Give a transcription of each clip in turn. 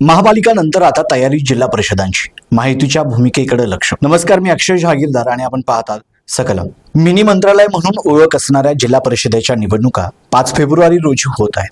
महापालिका नंतर आता तयारी जिल्हा परिषदांची. माहितीच्या भूमिकेकडे लक्ष. नमस्कार मी अक्षय जहागीरदार आणि आपण पाहतात सकलम. मिनी मंत्रालय म्हणून ओळख असणाऱ्या जिल्हा परिषदेच्या निवडणुका पाच फेब्रुवारी रोजी होत आहेत.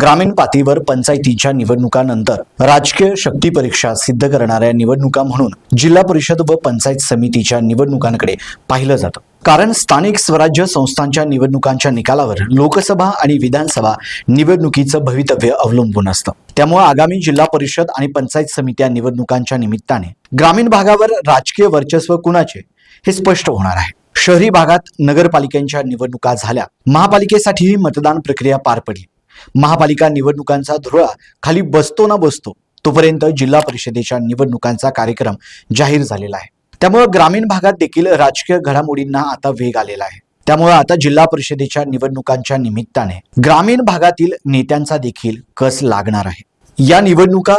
ग्रामीण पातळीवर पंचायतीच्या निवडणुकानंतर राजकीय शक्ती परीक्षा सिद्ध करणाऱ्या निवडणुका म्हणून जिल्हा परिषद व पंचायत समितीच्या निवडणुकांकडे पाहिलं जातं. कारण स्थानिक स्वराज्य संस्थांच्या निवडणुकांच्या निकालावर लोकसभा आणि विधानसभा निवडणुकीचं भवितव्य अवलंबून असतं. त्यामुळे आगामी जिल्हा परिषद आणि पंचायत समित्या निवडणुकांच्या निमित्ताने ग्रामीण भागावर राजकीय वर्चस्व कुणाचे हे स्पष्ट होणार आहे. शहरी भागात नगरपालिकांच्या निवडणुका झाल्या. महापालिकेसाठीही मतदान प्रक्रिया पार पडली. महापालिका निवडणुकांचा धुरळा खाली बसतो ना बसतो तोपर्यंत जिल्हा परिषदेच्या निवडणुकांचा कार्यक्रम जाहीर झालेला आहे. त्यामुळे ग्रामीण भागात देखील राजकीय घडामोडींना आता वेग आलेला आहे. त्यामुळे आता जिल्हा परिषदेच्या निवडणुकांच्या निमित्ताने ग्रामीण भागातील नेत्यांचा देखील कस लागणार आहे? या निवडणुका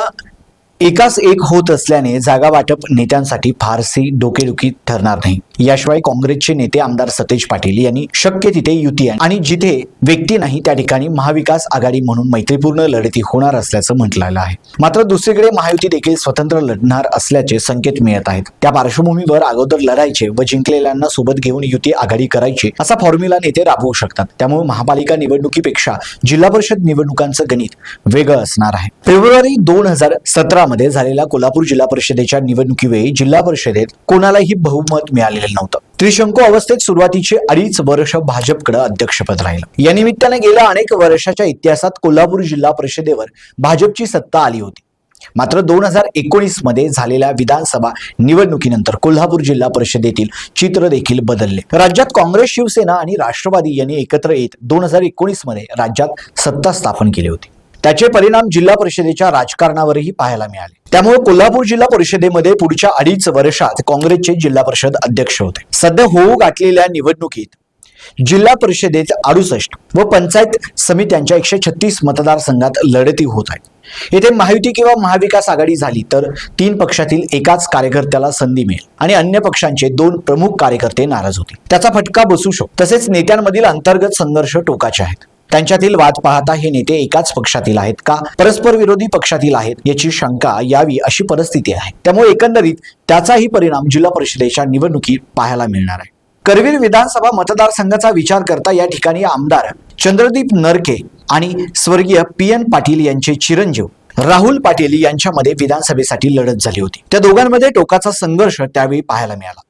एकाच एक होत असल्याने जागा वाटप नेत्यांसाठी फारशी डोकेदुखी ठरणार नाही. याशिवाय काँग्रेसचे नेते आमदार सतेज पाटील यांनी शक्य तिथे युती आहे. आणि जिथे व्यक्ती नाही त्या ठिकाणी महाविकास आघाडी म्हणून मैत्रीपूर्ण लढती होणार असल्याचं म्हटलेलं आहे. मात्र दुसरीकडे महायुती देखील स्वतंत्र लढणार असल्याचे संकेत मिळत आहेत. त्या पार्श्वभूमीवर अगोदर लढायचे व जिंकलेल्यांना सोबत घेऊन युती आघाडी करायची असा फॉर्म्युला नेते राबवू शकतात. त्यामुळे महापालिका निवडणुकीपेक्षा जिल्हा परिषद निवडणुकांचं गणित वेगळं असणार आहे. फेब्रुवारी दोन हजार सतरा मध्ये झालेल्या कोल्हापूर जिल्हा परिषदेच्या निवडणुकीवेळी जिल्हा परिषदेत कोणालाही बहुमत मिळालेलं नव्हतं. त्रिशंकू अवस्थेत सुरुवातीचे अडीच वर्ष भाजपकडे अध्यक्षपद राहिलं. या निमित्ताने गेल्या अनेक वर्षाच्या इतिहासात कोल्हापूर जिल्हा परिषदेवर भाजपची सत्ता आली होती. मात्र दोन हजार एकोणीसमध्ये झालेल्या विधानसभा निवडणुकीनंतर कोल्हापूर जिल्हा परिषदेतील चित्र देखील बदलले. राज्यात काँग्रेस शिवसेना आणि राष्ट्रवादी यांनी एकत्र येत दोन हजार एकोणीसमध्ये राज्यात सत्ता स्थापन केली होती. त्याचे परिणाम जिल्हा परिषदेच्या राजकारणावरही पाहायला मिळाले. त्यामुळे कोल्हापूर जिल्हा परिषदेमध्ये पुढच्या अडीच वर्षात काँग्रेसचे जिल्हा परिषद अध्यक्ष होते. सध्या होऊ गाठलेल्या निवडणुकीत जिल्हा परिषदेत अडुसष्ट व पंचायत समित्यांच्या एकशे छत्तीस मतदारसंघात लढती होत आहेत येथे महायुती किंवा महाविकास आघाडी झाली तर तीन पक्षातील एकाच कार्यकर्त्याला संधी मिळेल आणि अन्य पक्षांचे दोन प्रमुख कार्यकर्ते नाराज होतील. त्याचा फटका बसू शकतो. तसेच नेत्यांमधील अंतर्गत संघर्ष टोकाचे आहेत. त्यांच्यातील वाद पाहता हे नेते एकाच पक्षातील आहेत का? परस्पर विरोधी पक्षातील आहेत याची शंका यावी अशी परिस्थिती आहे. त्यामुळे एकंदरीत त्याचाही परिणाम जिल्हा परिषदेच्या निवडणुकीत पाहायला मिळणार आहे. करवीर विधानसभा मतदारसंघाचा विचार करता या ठिकाणी आमदार चंद्रदीप नरके आणि स्वर्गीय पी एन पाटील यांचे चिरंजीव राहुल पाटील यांच्यामध्ये विधानसभेसाठी लढत झाली होती. त्या दोघांमध्ये टोकाचा संघर्ष त्यावेळी पाहायला मिळाला.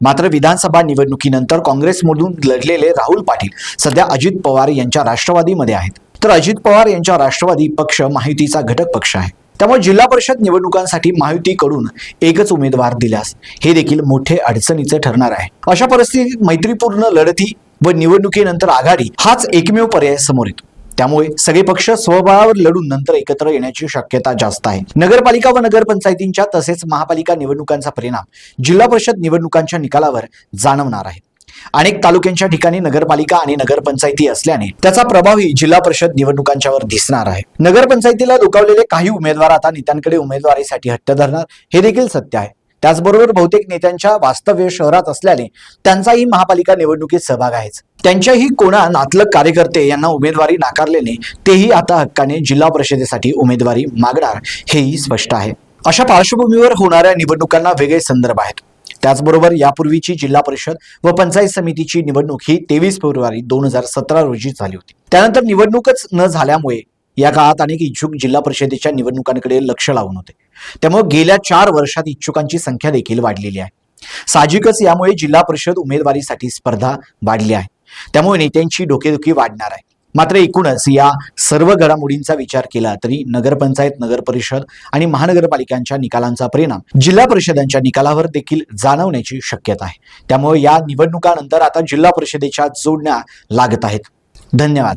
मात्र विधानसभा निवडणुकीनंतर काँग्रेसमधून लढलेले राहुल पाटील सध्या अजित पवार यांच्या राष्ट्रवादीमध्ये आहेत. तर अजित पवार यांच्या राष्ट्रवादी पक्ष माहितीचा घटक पक्ष आहे. त्यामुळे जिल्हा परिषद निवडणुकांसाठी माहितीकडून एकच उमेदवार दिल्यास हे देखील मोठे अडचणीचे ठरणार आहे. अशा परिस्थितीत मैत्रीपूर्ण लढती व निवडणुकीनंतर आघाडी हाच एकमेव पर्याय समोर येतो. त्यामुळे सगळे पक्ष स्वबळावर लढून नंतर एकत्र येण्याची शक्यता जास्त आहे. नगरपालिका व नगरपंचायतींच्या तसेच महापालिका निवडणुकांचा परिणाम जिल्हा परिषद निवडणुकांच्या निकालावर जाणवणार आहे. अनेक तालुक्यांच्या ठिकाणी नगरपालिका आणि नगरपंचायती असल्याने त्याचा प्रभावही जिल्हा परिषद निवडणुकांच्यावर दिसणार आहे. नगरपंचायतीला दुखावलेले काही उमेदवार आता नेत्यांकडे उमेदवारीसाठी हट्ट धरणार हे देखील सत्य आहे. त्याचबरोबर बहुतेक नेत्यांच्या वास्तव्य शहरात असल्याने त्यांचाही महापालिका निवडणुकीत सहभाग आहेच. त्यांच्याही कोणा नातलग कार्यकर्ते यांना उमेदवारी नाकारल्याने तेही आता हक्काने जिल्हा परिषदेसाठी उमेदवारी मागणार हेही स्पष्ट आहे. अशा पार्श्वभूमीवर होणाऱ्या निवडणुकांना वेगळे संदर्भ आहेत. त्याचबरोबर यापूर्वीची जिल्हा परिषद व पंचायत समितीची निवडणूक ही तेवीस फेब्रुवारी दोन हजार सतरा रोजी झाली होती. त्यानंतर निवडणूकच न झाल्यामुळे या काळात अनेक इच्छुक जिल्हा परिषदेच्या निवडणुकांकडे लक्ष लावून होते. त्यामुळे गेल्या चार वर्षात इच्छुकांची संख्या देखील वाढलेली आहे. साहजिकच यामुळे जिल्हा परिषद उमेदवारीसाठी स्पर्धा वाढली आहे. त्यामुळे नेत्यांची डोकेदुखी वाढणार आहे. मात्र एकूणच या सर्व घडामोडींचा विचार केला तरी नगरपंचायत नगर परिषद आणि महानगरपालिकांच्या निकालांचा परिणाम जिल्हा परिषदांच्या निकालावर देखील जाणवण्याची शक्यता आहे. त्यामुळे या निवडणुकानंतर आता जिल्हा परिषदेच्या जोडण्या लागत आहेत. धन्यवाद.